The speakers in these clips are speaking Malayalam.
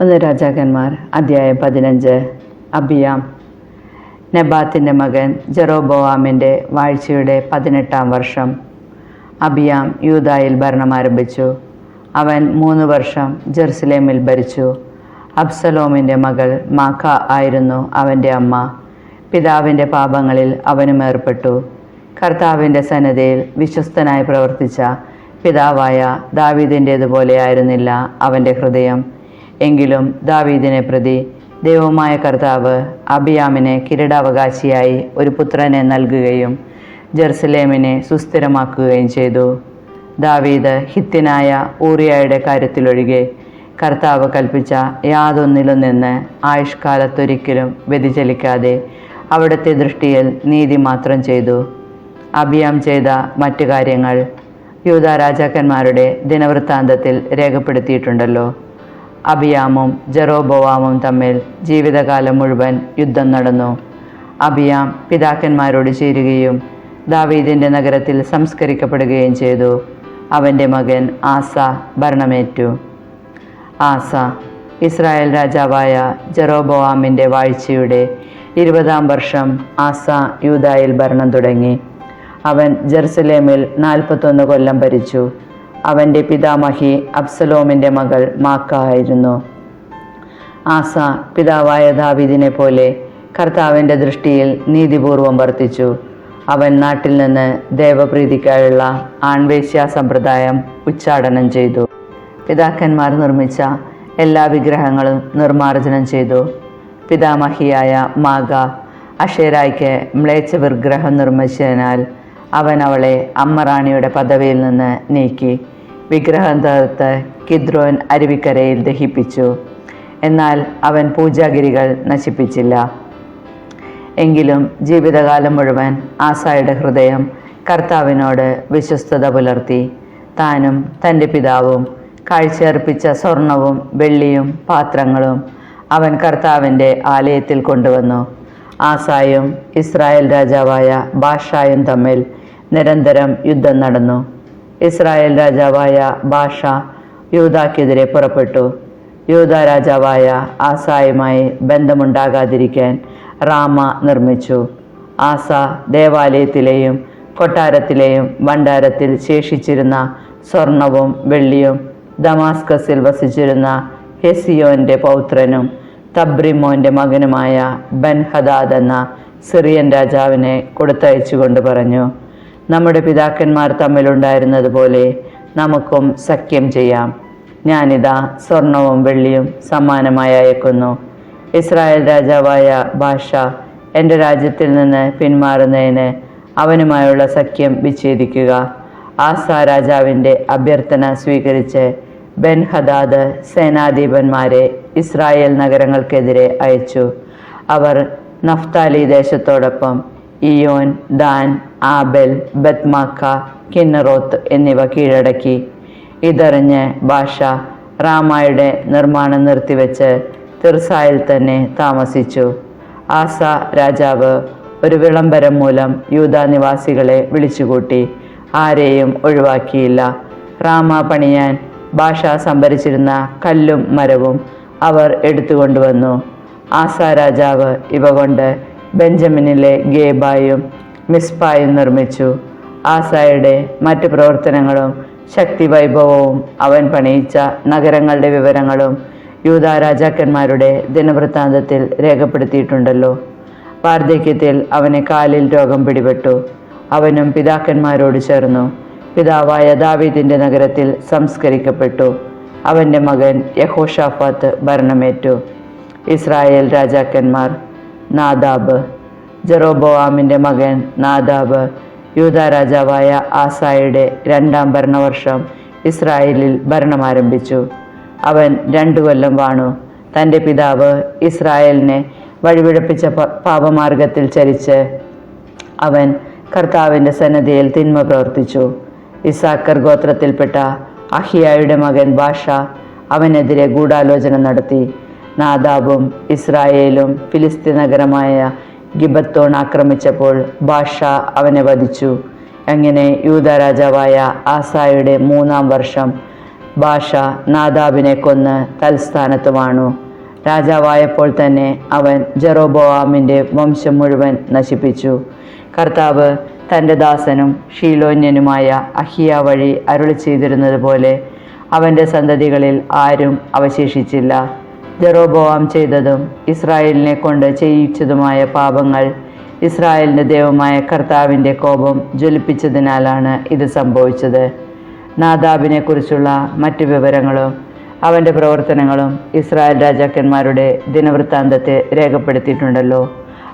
ഒന്ന് രാജാക്കന്മാർ അധ്യായം പതിനഞ്ച്. അബിയാം നബാത്തിന്റെ മകൻ ജെറോബോവാമിന്റെ വാഴ്ചയുടെ പതിനെട്ടാം വർഷം. അബിയാം യൂതായിൽ ഭരണം ആരംഭിച്ചു അവൻ മൂന്ന് വർഷം ജെറുസലേമിൽ ഭരിച്ചു. അബ്സലോമിന്റെ മകൾ മാക്ക ആയിരുന്നു അവന്റെ അമ്മ. പിതാവിന്റെ പാപങ്ങളിൽ അവനും ഏർപ്പെട്ടു. കർത്താവിന്റെ സന്നദ്ധയിൽ വിശ്വസ്തനായി പ്രവർത്തിച്ച പിതാവായ ദാവീദിന്റേതുപോലെ ആയിരുന്നില്ല അവന്റെ ഹൃദയം. എങ്കിലും ദാവീദിനെ പ്രതി ദൈവമായ കർത്താവ് അബിയാമിനെ കിരീടാവകാശിയായി ഒരു പുത്രനെ നൽകുകയും ജെറുസലേമിനെ സുസ്ഥിരമാക്കുകയും ചെയ്തു. ദാവീദ് ഹിത്തിനായ ഊറിയായുടെ കാര്യത്തിലൊഴികെ കർത്താവ് കൽപ്പിച്ച യാതൊന്നിലും നിന്ന് ആയുഷ്കാലത്തൊരിക്കലും വ്യതിചലിക്കാതെ അവിടുത്തെ ദൃഷ്ടിയിൽ നീതി മാത്രം ചെയ്തു. അഭിയാം ചെയ്ത മറ്റു കാര്യങ്ങൾ യൂത രാജാക്കന്മാരുടെ ദിനവൃത്താന്തത്തിൽ രേഖപ്പെടുത്തിയിട്ടുണ്ടല്ലോ. അബിയാമും ജെറോബോവാമും തമ്മിൽ ജീവിതകാലം മുഴുവൻ യുദ്ധം നടന്നു. അബിയാം പിതാക്കന്മാരോട് ചേരുകയും ദാവീദിന്റെ നഗരത്തിൽ സംസ്കരിക്കപ്പെടുകയും ചെയ്തു. അവന്റെ മകൻ ആസ ഭരണമേറ്റു. ആസ ഇസ്രായേൽ രാജാവായ ജെറോബോവാമിന്റെ വാഴ്ചയുടെ ഇരുപതാം വർഷം ആസ യൂതായിൽ ഭരണം തുടങ്ങി. അവൻ ജെറുസലേമിൽ നാൽപ്പത്തൊന്ന് കൊല്ലം ഭരിച്ചു. അവന്റെ പിതാമഹി അബ്സലോമിന്റെ മകൾ മാക്ക ആയിരുന്നു. ആസ പിതാവായ ദാവിദിനെ പോലെ കർത്താവിന്റെ ദൃഷ്ടിയിൽ നീതിപൂർവം വർത്തിച്ചു. അവൻ നാട്ടിൽ നിന്ന് ദേവപ്രീതിക്കായുള്ള ആൺവേശ്യ സമ്പ്രദായം ഉച്ചാടനം ചെയ്തു. പിതാക്കന്മാർ നിർമ്മിച്ച എല്ലാ വിഗ്രഹങ്ങളും നിർമ്മാർജനം ചെയ്തു. പിതാമഹിയായ മാഗ അഷേരായ്ക്ക് മ്ലേച്ഛ വിഗ്രഹം നിർമ്മിച്ചതിനാൽ അവൻ അവളെ അമ്മറാണിയുടെ പദവിയിൽ നിന്ന് നീക്കി. വിഗ്രഹം തകർത്ത് കിദ്രോൻ അരുവിക്കരയിൽ ദഹിപ്പിച്ചു. എന്നാൽ അവൻ പൂജാഗിരികൾ നശിപ്പിച്ചില്ല. എങ്കിലും ജീവിതകാലം മുഴുവൻ ആസായുടെ ഹൃദയം കർത്താവിനോട് വിശ്വസ്തത പുലർത്തി. താനും തന്റെ പിതാവും കാഴ്ചയർപ്പിച്ച സ്വർണവും വെള്ളിയും പാത്രങ്ങളും അവൻ കർത്താവിന്റെ ആലയത്തിൽ കൊണ്ടുവന്നു. ആസായും ഇസ്രായേൽ രാജാവായ ബാഷായും തമ്മിൽ നിരന്തരം യുദ്ധം നടന്നു. ഇസ്രായേൽ രാജാവായ ബാഷ യൂതാക്കെതിരെ പുറപ്പെട്ടു. യൂത രാജാവായ ആസായുമായി ബന്ധമുണ്ടാകാതിരിക്കാൻ റാമ നിർമ്മിച്ചു. ആസ ദേവാലയത്തിലെയും കൊട്ടാരത്തിലെയും ഭണ്ഡാരത്തിൽ ശേഷിച്ചിരുന്ന സ്വർണവും വെള്ളിയും ദമാസ്കസിൽ വസിച്ചിരുന്ന ഹെസിയോന്റെ പൗത്രനും തബ്രിമോന്റെ മകനുമായ ബൻഹദാദ് എന്ന സിറിയൻ രാജാവിനെ കൊടുത്തയച്ചുകൊണ്ട് പറഞ്ഞു. നമ്മുടെ പിതാക്കന്മാർ തമ്മിലുണ്ടായിരുന്നത് പോലെ നമുക്കും സഖ്യം ചെയ്യാം. ഞാനിതാ സ്വർണവും വെള്ളിയും സമ്മാനമായി അയക്കുന്നു. ഇസ്രായേൽ രാജാവായ ഭാഷ എന്റെ രാജ്യത്തിൽ നിന്ന് പിന്മാറുന്നതിന് അവനുമായുള്ള സഖ്യം വിച്ഛേദിക്കുക. ആസ രാജാവിന്റെ അഭ്യർത്ഥന സ്വീകരിച്ച് ബെൻ ഹദാദ് സേനാധിപന്മാരെ ഇസ്രായേൽ നഗരങ്ങൾക്കെതിരെ അയച്ചു. അവർ Naphtali ദേശത്തോടൊപ്പം Ijon Dan Abel Beth Maacah Kinneroth എന്നിവ കീഴടക്കി. ഇതറിഞ്ഞ് ഭാഷ റാമായുടെ നിർമ്മാണം നിർത്തിവെച്ച് തിർസായിൽ തന്നെ താമസിച്ചു. ആസ രാജാവ് ഒരു വിളംബരം മൂലം യൂത നിവാസികളെ വിളിച്ചുകൂട്ടി. ആരെയും ഒഴിവാക്കിയില്ല. റാമ പണിയാൻ ഭാഷ സംഭരിച്ചിരുന്ന കല്ലും മരവും അവർ എടുത്തുകൊണ്ടുവന്നു. ആസ രാജാവ് ഇവ കൊണ്ട് ബെഞ്ചമിനിലെ ഗേബായും മിസ്പായും നിർമ്മിച്ചു. ആസായുടെ മറ്റ് പ്രവർത്തനങ്ങളും ശക്തി വൈഭവവും അവൻ പണിയിച്ച നഗരങ്ങളുടെ വിവരങ്ങളും യൂത രാജാക്കന്മാരുടെ ദിനവൃത്താന്തത്തിൽ രേഖപ്പെടുത്തിയിട്ടുണ്ടല്ലോ. വാർദ്ധക്യത്തിൽ അവന് കാലിൽ രോഗം പിടിപെട്ടു. അവനും പിതാക്കന്മാരോട് ചേർന്നു. പിതാവായ ദാവീദിന്റെ നഗരത്തിൽ സംസ്കരിക്കപ്പെട്ടു. അവന്റെ മകൻ യഹോഷാഫാത്ത് ഭരണമേറ്റു. ഇസ്രായേൽ രാജാക്കന്മാർ നാദാബ്. ജെറോബോവാമിന്റെ മകൻ നാദാബ്. യൂത രാജാവായ ആസായുടെ രണ്ടാം ഭരണവർഷം ഇസ്രായേലിൽ ഭരണം ആരംഭിച്ചു അവൻ രണ്ടു കൊല്ലം വാണു. തന്റെ പിതാവ് ഇസ്രായേലിനെ വഴിപിഴപ്പിച്ച പാപമാർഗത്തിൽ ചരിച്ച് അവൻ കർത്താവിന്റെ സന്നദ്ധയിൽ തിന്മ പ്രവർത്തിച്ചു. ഇസാക്കർ ഗോത്രത്തിൽപ്പെട്ട അഹിയായുടെ മകൻ ബാഷ അവനെതിരെ ഗൂഢാലോചന നടത്തി. നാദാബും ഇസ്രായേലും ഫിലിസ്തീൻ നഗരമായ ഗിബത്തോൺ ആക്രമിച്ചപ്പോൾ ബാഷ അവനെ വധിച്ചു. അങ്ങനെ യൂത രാജാവായ ആസായുടെ മൂന്നാം വർഷം ഭാഷ നാദാബിനെ കൊന്ന് തൽസ്ഥാനത്ത് വാണു. രാജാവായപ്പോൾ തന്നെ അവൻ ജെറോബോവാമിന്റെ വംശം മുഴുവൻ നശിപ്പിച്ചു. കർത്താവ് തന്റെ ദാസനും ഷീലോന്യനുമായ അഹിയ വഴി അരുളി ചെയ്തിരുന്നത് പോലെ അവന്റെ സന്തതികളിൽ ആരും അവശേഷിച്ചില്ല. ജെറോബോവാം ചെയ്തതും ഇസ്രായേലിനെ കൊണ്ട് ചെയ്യിച്ചതുമായ പാപങ്ങൾ ഇസ്രായേലിന്റെ ദൈവമായ കർത്താവിന്റെ കോപം ജ്വലിപ്പിച്ചതിനാലാണ് ഇത് സംഭവിച്ചത്. നാദാബിനെ കുറിച്ചുള്ള മറ്റു വിവരങ്ങളും അവന്റെ പ്രവർത്തനങ്ങളും ഇസ്രായേൽ രാജാക്കന്മാരുടെ ദിനവൃത്താന്തത്തെ രേഖപ്പെടുത്തിയിട്ടുണ്ടല്ലോ.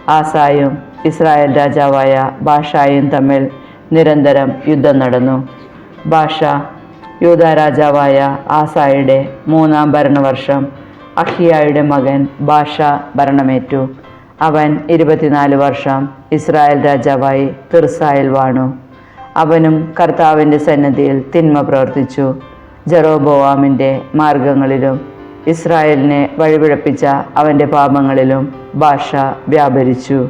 ആസായും ഇസ്രായേൽ രാജാവായ ബാഷായും തമ്മിൽ നിരന്തരം യുദ്ധം നടന്നു. ബാഷ യൂത രാജാവായ ആസായുടെ മൂന്നാം ഭരണവർഷം അഹിയായുടെ മകൻ ബാഷ ഭരണമേറ്റു. അവൻ ഇരുപത്തിനാല് വർഷം ഇസ്രായേൽ രാജാവായി തിർസായിൽ വാണു. അവനും കർത്താവിന്റെ സന്നദ്ധിയിൽ തിന്മ പ്രവർത്തിച്ചു. ജെറോബോവാമിന്റെ മാർഗങ്ങളിലും ഇസ്രായേലിനെ വഴിപിഴപ്പിച്ച അവന്റെ പാപങ്ങളിലും ഭാഷ വ്യാപരിച്ചു.